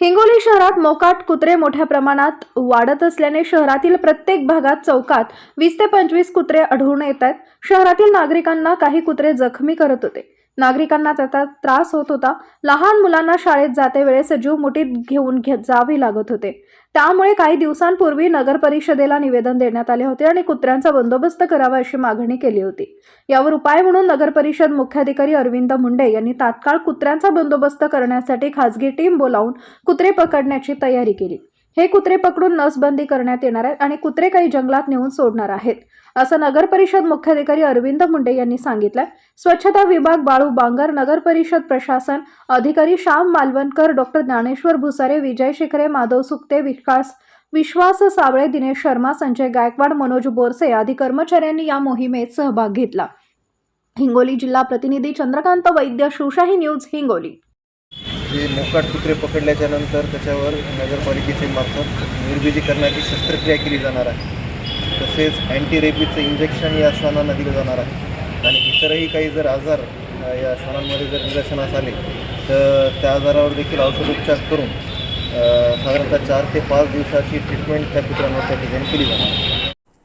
हिंगोली शहरात मोकाट कुत्रे मोठ्या प्रमाणात वाढत असल्याने शहरातील प्रत्येक भागात चौकात वीस ते पंचवीस कुत्रे आढळून येत आहेत. शहरातील नागरिकांना काही कुत्रे जखमी करत होते. नागरिकांना त्याचा त्रास होत होता. लहान मुलांना शाळेत जाते वेळेस जीव मुठीत घेऊन घे जावे लागत होते. त्यामुळे काही दिवसांपूर्वी नगर परिषदेला निवेदन देण्यात आले होते आणि कुत्र्यांचा बंदोबस्त करावा अशी मागणी केली होती. यावर उपाय म्हणून नगर परिषद मुख्याधिकारी अरविंद मुंडे यांनी तात्काळ कुत्र्यांचा बंदोबस्त करण्यासाठी खासगी टीम बोलावून कुत्रे पकडण्याची तयारी केली. हे कुत्रे पकडून नसबंदी करण्यात येणार आहेत आणि कुत्रे काही जंगलात नेऊन सोडणार आहेत असं नगर परिषद मुख्याधिकारी अरविंद मुंडे यांनी सांगितलं स्वच्छता विभाग बाळू बांगर नगर परिषद प्रशासन अधिकारी श्याम मालवणकर डॉक्टर ज्ञानेश्वर भुसारे विजय शिखरे माधव सुक्ते विकास विश्वास सावळे दिनेश शर्मा संजय गायकवाड मनोज बोरसे आदी कर्मचाऱ्यांनी या मोहिमेत सहभाग घेतला. हिंगोली जिल्हा प्रतिनिधी चंद्रकांत वैद्य शिवशाही न्यूज हिंगोली. जे मोकाट कुत्रे पकडल्याच्यानंतर त्याच्यावर नगरपालिकेचे मार्फत निर्बीजीकरणाची शस्त्रक्रिया केली जाणार आहे. तसेच अँटी रेबीजचं इंजेक्शन या श्वानांना दिलं जाणार आहे. आणि इतरही काही जर आजार या श्वानांमध्ये जर निदर्शनास आले तर त्या आजारावर देखील औषधोपचार करून साधारणतः चार ते पाच दिवसाची ट्रीटमेंट त्या कुत्र्यांवर त्या ठिकाणी केली जाणार आहे.